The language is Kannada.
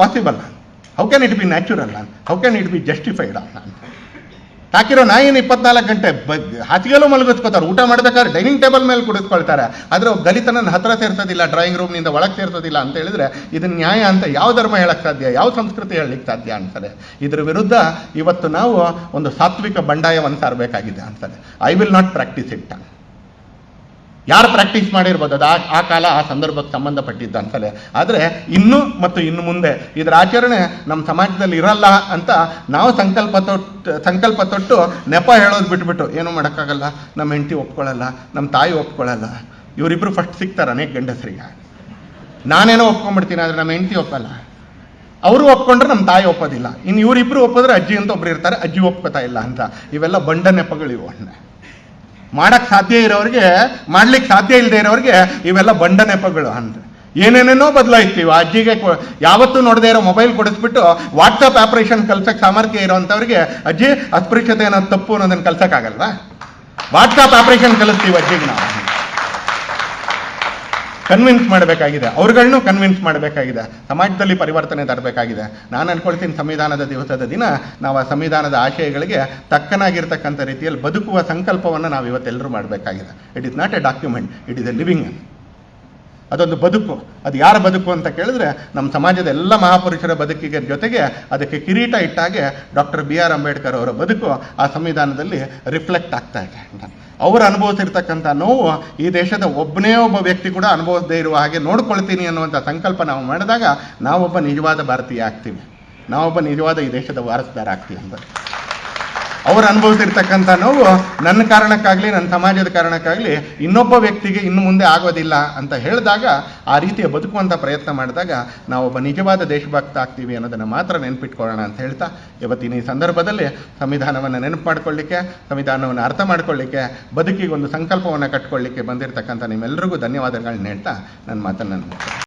Possible how can it be natural how can it be justified ಅಂತ. ಹಾಕಿರೋ ನಾಯಿನ ಇಪ್ಪತ್ನಾಲ್ಕು ಗಂಟೆ ಹಾಸಿಗೆಲ್ಲೂ ಮಲಗಿಸ್ಕೋತಾರೆ. ಊಟ ಮಾಡ್ಬೇಕಾದ್ರೆ ಡೈನಿಂಗ್ ಟೇಬಲ್ ಮೇಲೆ ಕುಡಿಸ್ಕೊಳ್ತಾರೆ ಆದರೆ ಒಬ್ಬ ಹತ್ರ ಸೇರ್ಸೋದಿಲ್ಲ ಡ್ರಾಯಿಂಗ್ ರೂಮ್ನಿಂದ ಒಳಗೆ ಸೇರ್ತದಿಲ್ಲ ಅಂತ ಹೇಳಿದ್ರೆ ಇದು ನ್ಯಾಯ ಅಂತ ಯಾವ ಧರ್ಮ ಹೇಳಕ್ಕೆ ಸಾಧ್ಯ, ಯಾವ ಸಂಸ್ಕೃತಿ ಹೇಳಲಿಕ್ಕೆ ಸಾಧ್ಯ ಅಂತಾರೆ ಇದ್ರ ವಿರುದ್ಧ ಇವತ್ತು ನಾವು ಒಂದು ಸಾತ್ವಿಕ ಬಂಡಾಯವನ್ನು ಸಾರಬೇಕಾಗಿದೆ ಅಂತಾರೆ I will not practise it ಯಾರು ಪ್ರಾಕ್ಟೀಸ್ ಮಾಡಿರ್ಬೋದು? ಅದು ಆ ಕಾಲ ಆ ಸಂದರ್ಭಕ್ಕೆ ಸಂಬಂಧಪಟ್ಟಿದ್ದ ಅಂತಲೇ. ಆದರೆ ಇನ್ನು ಮತ್ತು ಇನ್ನು ಮುಂದೆ ಇದರ ಆಚರಣೆ ನಮ್ಮ ಸಮಾಜದಲ್ಲಿ ಇರಲ್ಲ ಅಂತ ನಾವು ಸಂಕಲ್ಪ ತೊಟ್ಟು ಸಂಕಲ್ಪ ತೊಟ್ಟು ನೆಪ ಹೇಳೋದು ಬಿಟ್ಬಿಟ್ಟು ಏನೂ ಮಾಡೋಕ್ಕಾಗಲ್ಲ. ನಮ್ಮ ಹೆಂಡತಿ ಒಪ್ಕೊಳ್ಳಲ್ಲ ನಮ್ಮ ತಾಯಿ ಒಪ್ಕೊಳ್ಳಲ್ಲ ಇವರಿಬ್ಬರು ಫಸ್ಟ್ ಸಿಗ್ತಾರೆ ಅನೇಕ ಗಂಡಸರಿಗೆ. ನಾನೇನೋ ಒಪ್ಕೊಂಡ್ಬಿಡ್ತೀನಿ, ಆದರೆ ನಮ್ಮ ಹೆಂಡತಿ ಒಪ್ಪಲ್ಲ. ಅವರು ಒಪ್ಕೊಂಡ್ರೆ ನಮ್ಮ ತಾಯಿ ಒಪ್ಪೋದಿಲ್ಲ. ಇನ್ನು ಇವರಿಬ್ಬರು ಒಪ್ಪಿದ್ರೆ ಅಜ್ಜಿ ಅಂತ ಒಬ್ರು ಇರ್ತಾರೆ, ಅಜ್ಜಿ ಒಪ್ಕೋತಾ ಇಲ್ಲ ಅಂತ. ಇವೆಲ್ಲ ಬಂಡ ನೆಪಗಳಿವು ಅಣ್ಣ. ಮಾಡಕ್ ಸಾಧ್ಯ ಇರೋರಿಗೆ ಮಾಡ್ಲಿಕ್ಕೆ ಸಾಧ್ಯ ಇಲ್ಲದೆ ಇರೋರಿಗೆ ಇವೆಲ್ಲ ಬಂಡ ನೆಪಗಳು ಅಂತ. ಏನೇನೇನೋ ಬದಲಾಯಿಸ್ತೀವಿ ಅಜ್ಜಿಗೆ ಯಾವತ್ತೂ ನೋಡದೇ ಇರೋ ಮೊಬೈಲ್ ಕೊಡಿಸ್ಬಿಟ್ಟು ವಾಟ್ಸಪ್ ಆಪರೇಷನ್ ಕಲ್ಸಕ್ ಸಾಮರ್ಥ್ಯ ಇರೋಂಥವ್ರಿಗೆ, ಅಜ್ಜಿ, ಅಸ್ಪೃಶ್ಯತೆ ಅನ್ನೋದು ತಪ್ಪು ಅನ್ನೋದನ್ನ ಕಲ್ಸಕ್ಕಾಗಲ್ವಾ? ವಾಟ್ಸಪ್ ಆಪರೇಷನ್ ಕಲಿಸ್ತೀವಿ ಅಜ್ಜಿಗೆ ನಾವು. ಕನ್ವಿನ್ಸ್ ಮಾಡಬೇಕಾಗಿದೆ. ಅವ್ರುಗಳನ್ನು ಕನ್ವಿನ್ಸ್ ಮಾಡಬೇಕಾಗಿದೆ. ಸಮಾಜದಲ್ಲಿ ಪರಿವರ್ತನೆ ತರಬೇಕಾಗಿದೆ. ನಾನು ಅನ್ಕೊಳ್ತೀನಿ ಸಂವಿಧಾನದ ದಿವಸದ ದಿನ ನಾವು ಆ ಸಂವಿಧಾನದ ಆಶಯಗಳಿಗೆ ತಕ್ಕನಾಗಿರ್ತಕ್ಕಂಥ ರೀತಿಯಲ್ಲಿ ಬದುಕುವ ಸಂಕಲ್ಪವನ್ನು ನಾವು ಇವತ್ತೆಲ್ಲರೂ ಮಾಡಬೇಕಾಗಿದೆ. It is not a document it is a living ಅದೊಂದು ಬದುಕು. ಅದು ಯಾರ ಬದುಕು ಅಂತ ಕೇಳಿದ್ರೆ ನಮ್ಮ ಸಮಾಜದ ಎಲ್ಲ ಮಹಾಪುರುಷರ ಬದುಕಿಗೆ ಜೊತೆಗೆ ಅದಕ್ಕೆ ಕಿರೀಟ ಇಟ್ಟಾಗೆ ಡಾಕ್ಟರ್ ಬಿ ಆರ್ ಅಂಬೇಡ್ಕರ್ ಅವರ ಬದುಕು ಆ ಸಂವಿಧಾನದಲ್ಲಿ ರಿಫ್ಲೆಕ್ಟ್ ಆಗ್ತಾ ಇದೆ ಅವರು ಅನುಭವಿಸಿರ್ತಕ್ಕಂಥ ನೋವು ಈ ದೇಶದ ಒಬ್ಬನೇ ಒಬ್ಬ ವ್ಯಕ್ತಿ ಕೂಡ ಅನುಭವಿಸದೇ ಇರುವ ಹಾಗೆ ನೋಡ್ಕೊಳ್ತೀನಿ ಅನ್ನುವಂಥ ಸಂಕಲ್ಪ ನಾವು ಮಾಡಿದಾಗ ನಾವೊಬ್ಬ ನಿಜವಾದ ಭಾರತೀಯ ಆಗ್ತೀವಿ. ನಾವೊಬ್ಬ ನಿಜವಾದ ಈ ದೇಶದ ವಾರಸುದಾರ ಆಗ್ತೀವಿ ಅಂತ. ಅವರು ಅನುಭವಿಸಿರ್ತಕ್ಕಂಥ ನೋವು ನನ್ನ ಕಾರಣಕ್ಕಾಗಲಿ, ನನ್ನ ಸಮಾಜದ ಕಾರಣಕ್ಕಾಗಲಿ ಇನ್ನೊಬ್ಬ ವ್ಯಕ್ತಿಗೆ ಇನ್ನು ಮುಂದೆ ಆಗೋದಿಲ್ಲ ಅಂತ ಹೇಳಿದಾಗ ಆ ರೀತಿಯ ಬದುಕುವಂಥ ಪ್ರಯತ್ನ ಮಾಡಿದಾಗ ನಾವೊಬ್ಬ ನಿಜವಾದ ದೇಶಭಕ್ತ ಆಗ್ತೀವಿ ಅನ್ನೋದನ್ನು ಮಾತ್ರ ನೆನಪಿಟ್ಕೊಳ್ಳೋಣ ಅಂತ ಹೇಳ್ತಾ, ಇವತ್ತಿನ ಈ ಸಂದರ್ಭದಲ್ಲಿ ಸಂವಿಧಾನವನ್ನು ನೆನಪು ಮಾಡಿಕೊಳ್ಳಿಕ್ಕೆ, ಸಂವಿಧಾನವನ್ನು ಅರ್ಥ ಮಾಡಿಕೊಳ್ಳಿಕ್ಕೆ, ಬದುಕಿಗೆ ಒಂದು ಸಂಕಲ್ಪವನ್ನು ಕಟ್ಕೊಳ್ಳಿಕ್ಕೆ ಬಂದಿರತಕ್ಕಂಥ ನಿಮ್ಮೆಲ್ಲರಿಗೂ ಧನ್ಯವಾದಗಳನ್ನ ಹೇಳ್ತಾ, ನನ್ನ ಮಾತನ್ನು.